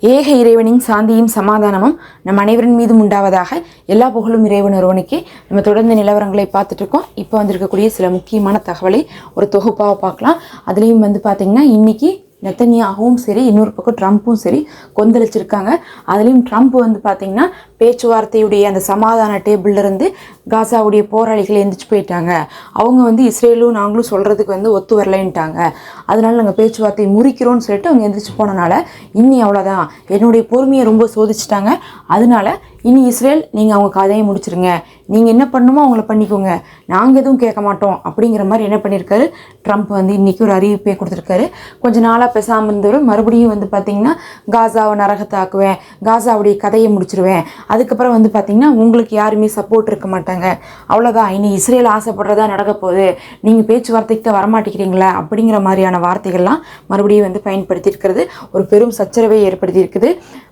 ஏக இறைவனின் சாந்தியும் சமாதானமும் நம் அனைவரின் மீதும் உண்டாவதாக எல்லா புகழும் இறைவன் ஒருவனுக்கே. நம்ம தொடர்ந்து நிலவரங்களை பார்த்துட்டு இருக்கோம் இப்போ வந்திருக்கக்கூடிய சில முக்கியமான தகவலை ஒரு தொகுப்பாக பார்க்கலாம். அதுலேயும் வந்து பார்த்திங்கன்னா இன்னைக்கு நெத்தனியாகவும் சரி இன்னொரு பக்கம் ட்ரம்ப்பும் சரி கொந்தளிச்சிருக்காங்க. அதுலேயும் ட்ரம்ப் வந்து பார்த்திங்கன்னா பேச்சுவார்த்தையுடைய அந்த சமாதான டேபிள்லேருந்து காசாவுடைய போராளிகள் எந்திரிச்சு போயிட்டாங்க. அவங்க வந்து இஸ்ரேலும் நாங்களும் சொல்கிறதுக்கு வந்து ஒத்து வரலைன்ட்டாங்க. அதனால நாங்கள் பேச்சுவார்த்தையை முறிக்கிறோம்னு சொல்லிட்டு அவங்க எந்திரிச்சு போனனால இன்னி அவ்வளோதான் என்னுடைய பொறுமையை ரொம்ப சோதிச்சிட்டாங்க. அதனால இனி இஸ்ரேல் நீங்கள் அவங்க கதையை முடிச்சிருங்க. நீங்கள் என்ன பண்ணுமோ அவங்கள பண்ணிக்கோங்க. நாங்கள் எதுவும் கேட்க மாட்டோம். அப்படிங்கிற மாதிரி என்ன பண்ணியிருக்காரு ட்ரம்ப் வந்து இன்றைக்கி ஒரு அறிவிப்பை கொடுத்துருக்காரு. கொஞ்ச நாளாக பேசாமல் இருந்தவர் மறுபடியும் வந்து பார்த்திங்கன்னா காசாவை நரகத்தாக்குவேன் காசாவுடைய கதையை முடிச்சிருவேன். அதுக்கப்புறம் வந்து பார்த்திங்கன்னா உங்களுக்கு யாருமே சப்போர்ட் இருக்க மாட்டாங்க. அவ்வளோதான் இனி இஸ்ரேல் ஆசைப்படுறதா நடக்க போகுது. நீங்கள் பேச்சுவார்த்தைக்கு தான் வரமாட்டேங்கிறீங்களா அப்படிங்கிற மாதிரியான வார்த்தைகள்லாம் மறுபடியும் வந்து பயன்படுத்தியிருக்கிறது. ஒரு பெரும் சச்சரவை ஏற்படுத்தியிருக்குது.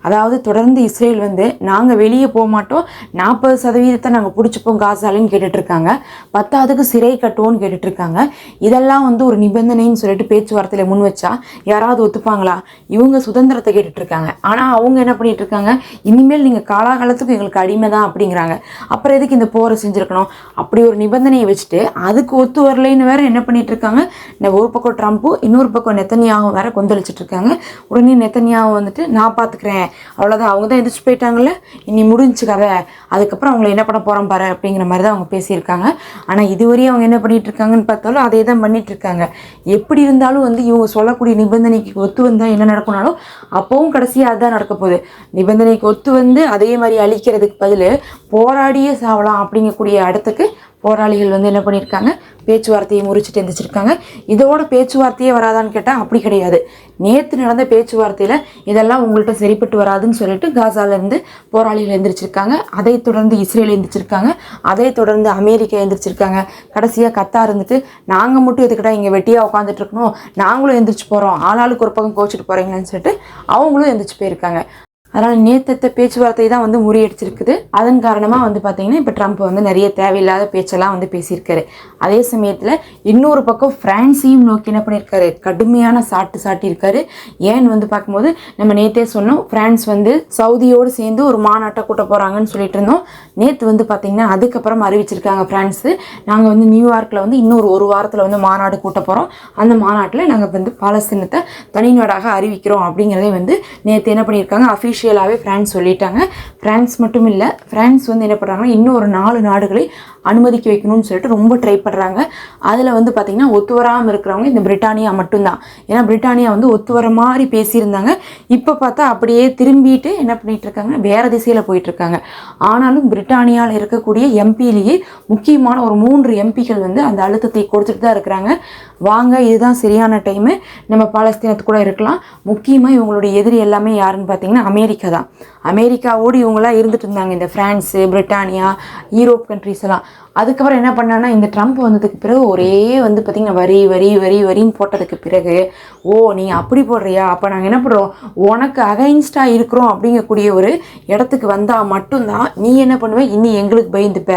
அதாவது தொடர்ந்து இஸ்ரேல் வந்து நாங்கள் வெளியே போக மாட்டோம். நாற்பது சதவீதத்தை நாங்கள் பிடிச்சிப்போம் காசாலின்னு கேட்டுட்டு இருக்காங்க பத்தாவதுக்கு சிறை கட்டுவோன்னு கேட்டுட்ருக்காங்க. இதெல்லாம் வந்து ஒரு நிபந்தனைன்னு சொல்லிட்டு பேச்சுவார்த்தையில் முன் வச்சா யாராவது ஒத்துப்பாங்களா? இவங்க சுதந்திரத்தை கேட்டுட்டு இருக்காங்க ஆனால் அவங்க என்ன பண்ணிட்டு இருக்காங்க இனிமேல் நீங்கள் காலாகாலத்துக்கு எங்களுக்கு அடிமை தான் அப்படிங்கிறாங்க. அப்புறம் எதுக்கு இந்த போரை செஞ்சுருக்கணும்? அப்படி ஒரு நிபந்தனையை வச்சுட்டு அதுக்கு ஒத்து வரலைன்னு வேற என்ன பண்ணிட்டு இருக்காங்க இந்த ஒரு பக்கம் ட்ரம்ப்பும் இன்னொரு பக்கம் நெத்தனியாவும் வேற கொந்தளிச்சிட்டு இருக்காங்க உடனே நெத்தனியாவும் வந்துட்டு நான் பார்த்துக்கிறேன் அவ்வளோதான் அவங்க தான் எதிர்த்து போயிட்டாங்கல்ல? இனி முடிஞ்சு கதை அதுக்கப்புறம் அவங்கள என்ன பண்ண போகிறோம் பாரு அப்படிங்கிற மாதிரி தான் அவங்க பேசியிருக்காங்க. ஆனால் இதுவரையும் அவங்க என்ன பண்ணிட்டு இருக்காங்கன்னு பார்த்தாலும் அதே தான் பண்ணிகிட்ருக்காங்க எப்படி இருந்தாலும் வந்து இவங்க சொல்லக்கூடிய நிபந்தனைக்கு ஒத்து வந்தால் என்ன நடக்கும்னாலும் அப்போவும் கடைசியாக அதுதான் நடக்க போகுது. நிபந்தனைக்கு ஒத்து வந்து அதே மாதிரி அழிக்கிறதுக்கு பதில் போராடியே சாவலாம் அப்படிங்கக்கூடிய இடத்துக்கு போராளிகள் வந்து என்ன பண்ணியிருக்காங்க? பேச்சுவார்த்தையை முறிச்சிட்டு எந்திரிச்சிருக்காங்க. இதோட பேச்சுவார்த்தையே வராதான்னு கேட்டால் அப்படி கிடையாது. நேற்று நடந்த பேச்சுவார்த்தையில் இதெல்லாம் உங்கள்கிட்ட சரிப்பட்டு வராதுன்னு சொல்லிட்டு காசாலேருந்து போராளிகள் எந்திரிச்சிருக்காங்க. அதை தொடர்ந்து இஸ்ரேல் எந்திரிச்சிருக்காங்க. அதை தொடர்ந்து அமெரிக்கா எந்திரிச்சிருக்காங்க. கடைசியாக கத்தா இருந்துட்டு நாங்கள் மட்டும் எதுக்கிட்டா இங்கே வெட்டியாக உட்காந்துட்டு இருக்கணும்? நாங்களும் எந்திரிச்சு போகிறோம் ஆளாளுக்கு ஒரு பக்கம் கோச்சிட்டு போகிறீங்கன்னு சொல்லிட்டு அவங்களும் எந்திரிச்சு போயிருக்காங்க. அதனால் நேத்தத்த பேச்சுவார்த்தை தான் வந்து முறியடிச்சிருக்குது. அதன் காரணமாக வந்து பார்த்தீங்கன்னா இப்போ ட்ரம்ப் வந்து நிறைய தேவையில்லாத பேச்செல்லாம் வந்து பேசியிருக்காரு. அதே சமயத்தில் இன்னொரு பக்கம் ஃப்ரான்ஸையும் நோக்கி என்ன பண்ணியிருக்காரு? கடுமையான சாட்டு சாட்டியிருக்காரு. ஏன்னு வந்து பார்க்கும்போது நம்ம நேத்தே சொன்னோம் ஃப்ரான்ஸ் வந்து சவுதியோடு சேர்ந்து ஒரு மாநாட்டை கூட்ட போகிறாங்கன்னு சொல்லிட்டு இருந்தோம். நேற்று வந்து பார்த்திங்கன்னா அதுக்கப்புறம் அறிவிச்சிருக்காங்க ஃப்ரான்ஸு நாங்கள் வந்து நியூயார்க்கில் வந்து இன்னொரு ஒரு வாரத்தில் வந்து மாநாடு கூட்ட போகிறோம் அந்த மாநாட்டில் நாங்கள் வந்து பாலஸ்தீனத்தை தனிநாடாக அறிவிக்கிறோம் அப்படிங்கிறதே வந்து நேற்று என்ன பண்ணியிருக்காங்க? அஃபிஷியலாகவே ஃப்ரான்ஸ் சொல்லிட்டாங்க. ஃப்ரான்ஸ் மட்டும் இல்லை ஃப்ரான்ஸ் வந்து என்ன பண்ணுறாங்கன்னா இன்னும் ஒரு நாலு நாடுகளை அனுமதிக்க வைக்கணும்னு சொல்லிட்டு ரொம்ப ட்ரை பண்ணுறாங்க அதில் வந்து பார்த்திங்கன்னா ஒத்து வராமல் இருக்கிறவங்க இந்த பிரிட்டானியா மட்டும்தான். ஏன்னா பிரிட்டானியா வந்து ஒத்து வர மாதிரி பேசியிருந்தாங்க. இப்போ பார்த்தா அப்படியே திரும்பிட்டு என்ன பண்ணிட்டு இருக்காங்க? வேறு திசையில் போயிட்டுருக்காங்க ஆனாலும் பிரிட்டானியாவில் இருக்கக்கூடிய எம்பிலேயே முக்கியமான ஒரு மூன்று எம்பிகள் வந்து அந்த அழுத்தத்தை கொடுத்துட்டு தான் இருக்கிறாங்க. வாங்க இதுதான் சரியான டைமு நம்ம பாலஸ்தீனத்து கூட இருக்கலாம். முக்கியமாக இவங்களுடைய எதிரி எல்லாமே யாருன்னு பார்த்தீங்கன்னா அமெரிக்கா தான். அமெரிக்காவோடு இவங்களாம் இருந்துட்டு இருந்தாங்க. இந்த ஃப்ரான்ஸு பிரிட்டானியா யூரோப் கண்ட்ரிஸ் எல்லாம். அதுக்கப்புறம் என்ன பண்ணான்னா இந்த ட்ரம்ப் வந்ததுக்கு பிறகு ஒரே வந்து பார்த்திங்கன்னா வரி வரி வரி வரின்னு போட்டதுக்கு பிறகு ஓ நீ அப்படி போடுறியா? அப்போ நாங்கள் என்ன பண்ணுறோம் உனக்கு அகைன்ஸ்டாக இருக்கிறோம் அப்படிங்கக்கூடிய ஒரு இடத்துக்கு வந்தால் மட்டும்தான் நீ என்ன பண்ணுவேன் இனி எங்களுக்கு பயந்துப்ப.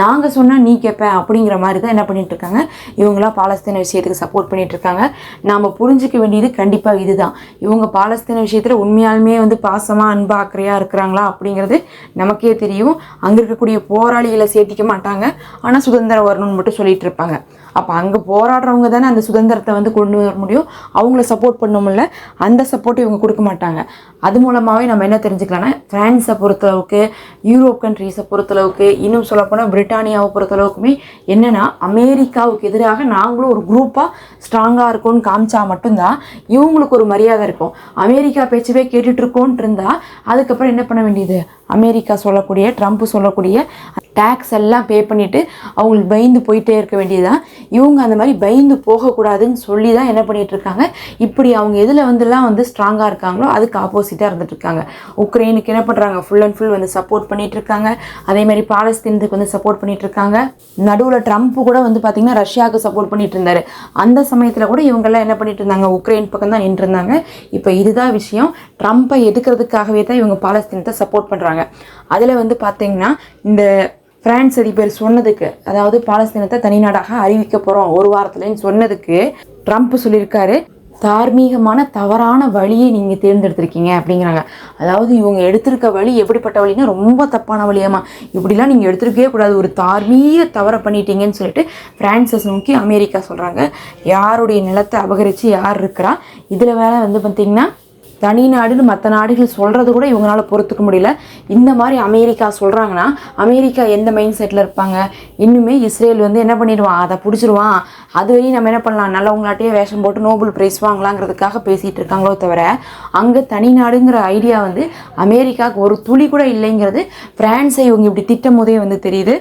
நாங்கள் சொன்னால் நீ கேட்ப அப்படிங்கிற மாதிரி தான் என்ன பண்ணிகிட்ருக்காங்க இவங்களாம் பாலஸ்தீன விஷயத்துக்கு சப்போர்ட் பண்ணிகிட்ருக்காங்க இருக்காங்க. நாம் புரிஞ்சிக்க வேண்டியது கண்டிப்பாக இதுதான். இவங்க பாலஸ்தீன விஷயத்தில் உண்மையாலுமே வந்து பாசமாக அன்பா அக்கறையாக இருக்கிறாங்களா அப்படிங்கிறது நமக்கே தெரியும். அங்கே இருக்கக்கூடிய போராளிகளை சேர்த்திக்க மாட்டாங்க. ஆனால் சுதந்திரம் வரணும்னு மட்டும் சொல்லிட்டு இருப்பாங்க. அப்போ அங்கே போராடுறவங்க தானே அந்த சுதந்திரத்தை வந்து கொண்டு வர முடியும். அவங்கள சப்போர்ட் பண்ணமுல்ல அந்த சப்போர்ட் இவங்க கொடுக்க மாட்டாங்க. அது மூலமாகவே நம்ம என்ன தெரிஞ்சுக்கலாம்னா ஃப்ரான்ஸை பொறுத்தளவுக்கு யூரோப் கண்ட்ரீஸை பொறுத்தளவுக்கு இன்னும் சொல்லப்போனால் பிரிட்டானியாவை பொறுத்தளவுக்குமே என்னென்னா அமெரிக்காவுக்கு எதிராக நாங்களும் ஒரு குரூப்பாக ஸ்ட்ராங்காக இருக்கோம்னு காமிச்சா மட்டும்தான் இவங்களுக்கு ஒரு மரியாதை இருக்கும். அமெரிக்கா பேச்சவே கேட்டுட்ருக்கோன்ட்டு இருந்தால் அதுக்கப்புறம் என்ன பண்ண வேண்டியது? அமெரிக்கா சொல்லக்கூடிய ட்ரம்ப் சொல்லக்கூடிய டேக்ஸ் எல்லாம் பே பண்ணிவிட்டு அவங்களுக்கு பயந்து போயிட்டே இருக்க வேண்டியதுதான். இவங்க அந்த மாதிரி பயந்து போகக்கூடாதுன்னு சொல்லி தான் என்ன பண்ணிகிட்ருக்காங்க இப்படி அவங்க எதில் வந்துலாம் வந்து ஸ்ட்ராங்காக இருக்காங்களோ அதுக்கு ஆப்போசிட்டாக இருந்துட்டுருக்காங்க உக்ரைனுக்கு என்ன பண்ணுறாங்க ஃபுல் அண்ட் ஃபுல் வந்து சப்போர்ட் பண்ணிகிட்ருக்காங்க அதே மாதிரி பாலஸ்தீனத்துக்கு வந்து சப்போர்ட் பண்ணிகிட்ருக்காங்க நடுவில் ட்ரம்ப் கூட வந்து பார்த்திங்கன்னா ரஷ்யாவுக்கு சப்போர்ட் பண்ணிகிட்டு இருந்தார். அந்த சமயத்தில் கூட இவங்கெல்லாம் என்ன பண்ணிகிட்டு இருந்தாங்க? உக்ரைன் பக்கம் தான் நின்று இருந்தாங்க இப்போ இதுதான் விஷயம். ட்ரம்ப்பை எடுக்கிறதுக்காகவே தான் இவங்க பாலஸ்தீனத்தை சப்போர்ட் பண்ணுறாங்க அதில் வந்து பார்த்தீங்கன்னா இந்த பிரான்ஸ் அதிபர் சொன்னதுக்கு அதாவது பாலஸ்தீனத்தை தனிநாடாக அறிவிக்க போகிறோம் ஒரு வாரத்துலன்னு சொன்னதுக்கு ட்ரம்ப் சொல்லியிருக்காரு தார்மீகமான தவறான வழியை நீங்கள் தேர்ந்தெடுத்திருக்கீங்க அப்படிங்கிறாங்க. அதாவது இவங்க எடுத்திருக்க வழி எப்படிப்பட்ட வழின்னா ரொம்ப தப்பான வழியாமா இப்படிலாம் நீங்கள் எடுத்திருக்கவே கூடாது. ஒரு தார்மீக தவறை பண்ணிட்டீங்கன்னு சொல்லிட்டு ஃப்ரான்சஸ் நோக்கி அமெரிக்கா சொல்கிறாங்க யாருடைய நிலத்தை அபகரித்து யார் இருக்கிறா? இதில் வேலை வந்து பார்த்திங்கன்னா தனி நாடுன்னு மற்ற நாடுகள் சொல்கிறது கூட இவங்களால பொறுத்துக்க முடியல. இந்த மாதிரி அமெரிக்கா சொல்கிறாங்கன்னா அமெரிக்கா எந்த மைண்ட் செட்டில் இருப்பாங்க? இன்னுமே இஸ்ரேல் வந்து என்ன பண்ணிடுவான்? அதை பிடிச்சிருவான். அது வரையும் நம்ம என்ன பண்ணலாம்? நல்லவங்களாட்டே வேஷம் போட்டு நோபல் ப்ரைஸ் வாங்கலாங்கிறதுக்காக பேசிகிட்டு இருக்காங்களோ தவிர அங்கே தனி நாடுங்கிற ஐடியா வந்து அமெரிக்காவுக்கு ஒரு துளி கூட இல்லைங்கிறது பிரான்ஸை இவங்க இப்படி திட்டம் போதே வந்து தெரியுது.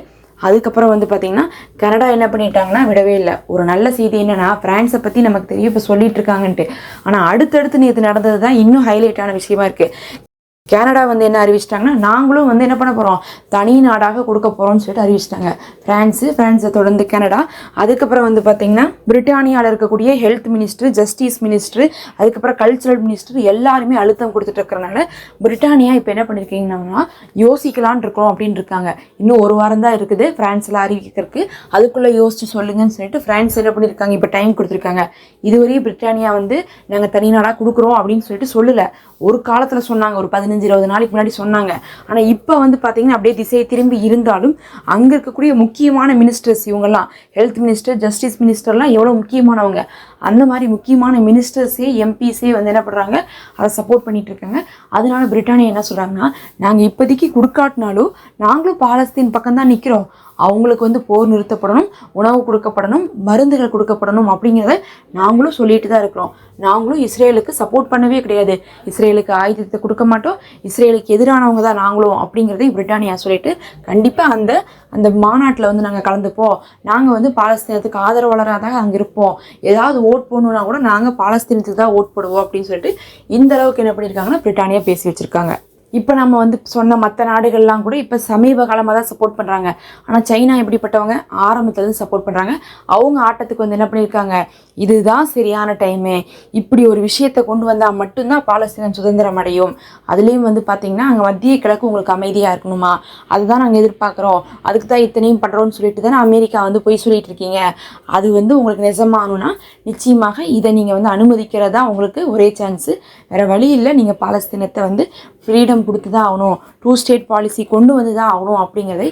அதுக்கப்புறம் வந்து பார்த்திங்கன்னா கனடா என்ன பண்ணிட்டாங்கன்னா விடவே இல்லை. ஒரு நல்ல செய்தி என்னென்னா பிரான்ஸை பற்றி நமக்கு தெரியும் இப்போ சொல்லிட்டு இருக்காங்கன்ட்டு. ஆனால் அடுத்தடுத்து நேற்று நடந்தது தான் இன்னும் ஹைலைட்டான விஷயமா இருக்குது கனடா வந்து என்ன அறிவிச்சிட்டாங்கன்னா நாங்களும் வந்து என்ன பண்ண போகிறோம் தனி நாடாக கொடுக்க போகிறோம்னு சொல்லிட்டு அறிவிச்சிட்டாங்க. ஃப்ரான்ஸு ஃப்ரான்ஸை தொடர்ந்து கனடா. அதுக்கப்புறம் வந்து பார்த்திங்கன்னா பிரிட்டானியாவில் இருக்கக்கூடிய ஹெல்த் மினிஸ்டர் ஜஸ்டிஸ் மினிஸ்டர் அதுக்கப்புறம் கல்ச்சுரல் மினிஸ்டர் எல்லாருமே அழுத்தம் கொடுத்துட்டு இருக்கிறனால பிரிட்டானியா இப்போ என்ன பண்ணியிருக்கீங்கன்னா யோசிக்கலான் இருக்கிறோம் அப்படின்னு இருக்காங்க. இன்னும் ஒரு வாரம் தான் இருக்குது ஃப்ரான்ஸில் அறிவிக்கிறதுக்கு. அதுக்குள்ளே யோசிச்சு சொல்லுங்கன்னு சொல்லிட்டு ஃப்ரான்ஸ் என்ன பண்ணியிருக்காங்க இப்போ டைம் கொடுத்துருக்காங்க. இதுவரையும் பிரிட்டானியா வந்து நாங்கள் தனி நாடாக கொடுக்குறோம் அப்படின்னு சொல்லிட்டு சொல்லலை. ஒரு காலத்தில் சொன்னாங்க ஒரு பதினஞ்சு இருபது நாளைக்கு முன்னாடி சொன்னாங்க. ஆனால் இப்போ வந்து பார்த்தீங்கன்னா அப்படியே திசை திரும்பி இருந்தாலும் அங்கே இருக்கக்கூடிய முக்கியமான மினிஸ்டர்ஸ் இவங்கெல்லாம் ஹெல்த் மினிஸ்டர் ஜஸ்டிஸ் மினிஸ்டர்லாம் எவ்வளோ முக்கியமானவங்க? அந்த மாதிரி முக்கியமான மினிஸ்டர்ஸே எம்பிஸே வந்து என்ன பண்ணுறாங்க அதை சப்போர்ட் பண்ணிட்டு இருக்காங்க. அதனால பிரிட்டானியா என்ன சொல்கிறாங்கன்னா நாங்கள் இப்போதைக்கு கொடுக்காட்டினாலும் நாங்களும் பாலஸ்தீன் பக்கம் தான் நிற்கிறோம் அவங்களுக்கு வந்து போர் நிறுத்தப்படணும் உணவு கொடுக்கப்படணும் மருந்துகள் கொடுக்கப்படணும் அப்படிங்கிறத நாங்களும் சொல்லிட்டு தான் இருக்கிறோம். நாங்களும் இஸ்ரேலுக்கு சப்போர்ட் பண்ணவே கிடையாது. இஸ்ரேலுக்கு ஆயுதத்தை கொடுக்க மாட்டோம். இஸ்ரேலுக்கு எதிரானவங்க தான் நாங்களும் அப்படிங்கிறதையும் பிரிட்டானியா சொல்லிட்டு கண்டிப்பாக அந்த அந்த மாநாட்டில் வந்து நாங்கள் கலந்துப்போம். நாங்கள் வந்து பாலஸ்தீனத்துக்கு ஆதரவாளராக தான் அங்கே இருப்போம். ஏதாவது ஓட் போடணுன்னா கூட நாங்கள் பாலஸ்தீனத்துக்கு தான் ஓட் போடுவோம் அப்படின்னு சொல்லிட்டு இந்த அளவுக்கு என்ன பண்ணியிருக்காங்கன்னா பிரிட்டானியா பேசி வச்சுருக்காங்க. இப்போ நம்ம வந்து சொன்ன மற்ற நாடுகள்லாம் கூட இப்போ சமீப காலமாக தான் சப்போர்ட் பண்ணுறாங்க ஆனால் சைனா எப்படிப்பட்டவங்க? ஆரம்பத்துலேருந்து சப்போர்ட் பண்ணுறாங்க அவங்க ஆட்டத்துக்கு வந்து என்ன பண்ணியிருக்காங்க? இதுதான் சரியான டைமு இப்படி ஒரு விஷயத்தை கொண்டு வந்தால் மட்டும்தான் பாலஸ்தீனம் சுதந்திரம் அடையும். அதுலேயும் வந்து பார்த்திங்கன்னா அங்கே மத்திய கிழக்கு உங்களுக்கு அமைதியாக இருக்கணுமா? அதுதான் நாங்கள் எதிர்பார்க்குறோம். அதுக்கு தான் இத்தனையும் பண்ணுறோன்னு சொல்லிட்டு தானே அமெரிக்கா வந்து போய் சொல்லிட்டு இருக்கீங்க. அது வந்து உங்களுக்கு நிஜமாகணும்னா நிச்சயமாக இதை நீங்கள் வந்து அனுமதிக்கிறதா உங்களுக்கு ஒரே சான்ஸு வேறு வழி இல்லை. நீங்கள் பாலஸ்தீனத்தை வந்து ஃப்ரீடம் கொடுத்து தான் ஆகணும். டூ ஸ்டேட் பாலிசி கொண்டு வந்து தான் ஆகணும் அப்படிங்கிறதை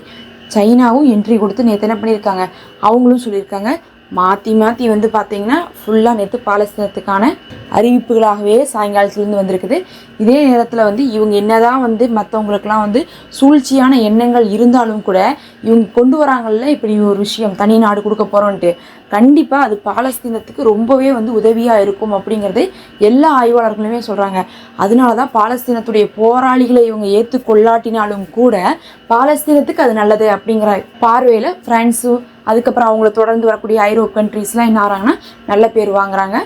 சைனாவும் என்ட்ரி கொடுத்து நேற்று என்ன பண்ணியிருக்காங்க? அவங்களும் சொல்லியிருக்காங்க. மாற்றி மாற்றி வந்து பார்த்தீங்கன்னா ஃபுல்லாக நேற்று பாலஸ்தீனத்துக்கான அறிவிப்புகளாகவே சாயங்காலத்துலேருந்து வந்திருக்குது. இதே நேரத்தில் வந்து இவங்க என்னதான் வந்து மற்றவங்களுக்கெல்லாம் வந்து சூழ்ச்சியான எண்ணங்கள் இருந்தாலும் கூட இவங்க கொண்டு வராங்கள்ல இப்படி ஒரு விஷயம் தனி நாடு கொடுக்க போகிறோன்ட்டு கண்டிப்பாக அது பாலஸ்தீனத்துக்கு ரொம்பவே வந்து உதவியாக இருக்கும் அப்படிங்கிறது எல்லா ஆய்வாளர்களுமே சொல்கிறாங்க அதனால தான் பாலஸ்தீனத்துடைய போராளிகளை இவங்க ஏற்றுக்கொள்ளாட்டினாலும் கூட பாலஸ்தீனத்துக்கு அது நல்லது அப்படிங்கிற பார்வையில் ஃப்ரான்ஸும் அதுக்கப்புறம் அவங்கள தொடர்ந்து வரக்கூடிய ஐரோப் கண்ட்ரீஸ்லாம் என்ன ஆகிறாங்கன்னா நல்ல பேர் வாங்குறாங்க.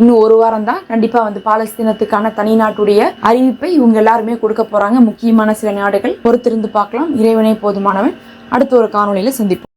இன்னும் ஒரு வாரம் தான் கண்டிப்பாக வந்து பாலஸ்தீனத்துக்கான தனி நாட்டுடைய அறிவிப்பை இவங்க எல்லாருமே கொடுக்க போகிறாங்க முக்கியமான சில நாடுகள் பொறுத்திருந்து பார்க்கலாம். இறைவனே போதுமானவன். அடுத்த ஒரு காணொலியில் சந்திப்போம்.